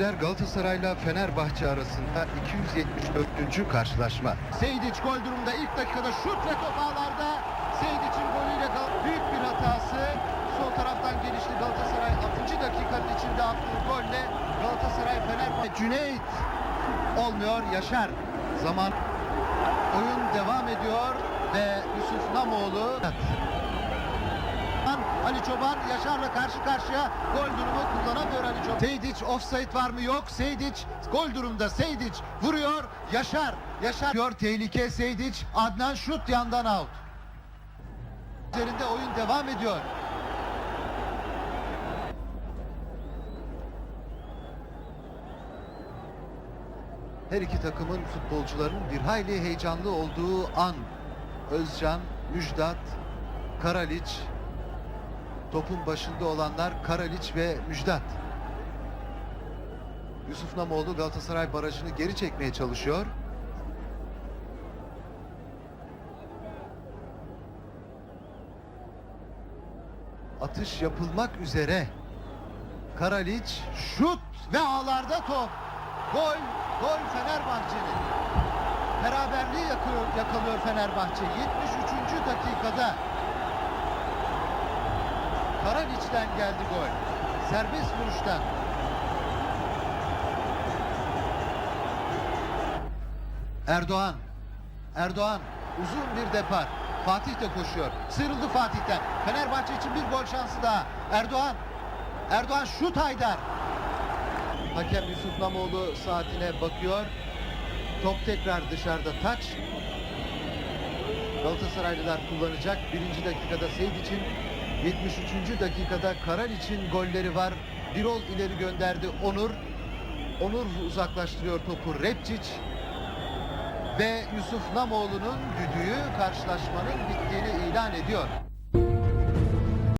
seyirciler Galatasaray'la Fenerbahçe arasında 274. karşılaşma. Seydic gol durumda ilk dakikada şut ve top ağlarda. Seydic'in golüyle büyük bir hatası. Sol taraftan gelişti Galatasaray 6. dakikanın içinde attığı golle Galatasaray Fenerbahçe Cüneyt olmuyor Yaşar. Zaman oyun devam ediyor ve Yusuf Namoğlu Ali Çoban Yaşar'la karşı karşıya gol durumu kullanamıyor Ali. Seydic offside var mı? Yok. Seydic gol durumda. Seydic vuruyor. Yaşar. Yaşar diyor tehlike Seydic. Adnan şut yandan out. Üzerinde oyun devam ediyor. Her iki takımın futbolcularının bir hayli heyecanlı olduğu an. Özcan, Müjdat, Karaliç, Topun başında olanlar Karaliç ve Müjdat. Yusuf Namoğlu Galatasaray barajını geri çekmeye çalışıyor. Atış yapılmak üzere. Karaliç şut ve ağlarda top. Gol, gol Fenerbahçe'nin. Beraberliği yakıyor, yakalıyor Fenerbahçe. 73. dakikada Karaliç'ten geldi gol. Serbest vuruştan. Erdoğan. Erdoğan uzun bir depar. Fatih de koşuyor. Sıyrıldı Fatih'ten. Fenerbahçe için bir gol şansı daha. Erdoğan. Erdoğan şut Haydar. Hakem Yusuf Namoğlu saatine bakıyor. Top tekrar dışarıda taç. Galatasaraylılar kullanacak. Birinci dakikada Seydic'in 73. dakikada Karaliç'in golleri var. Birol ileri gönderdi Onur. Onur uzaklaştırıyor topu Repçiç. Ve Yusuf Namoğlu'nun düdüğü karşılaşmanın bittiğini ilan ediyor.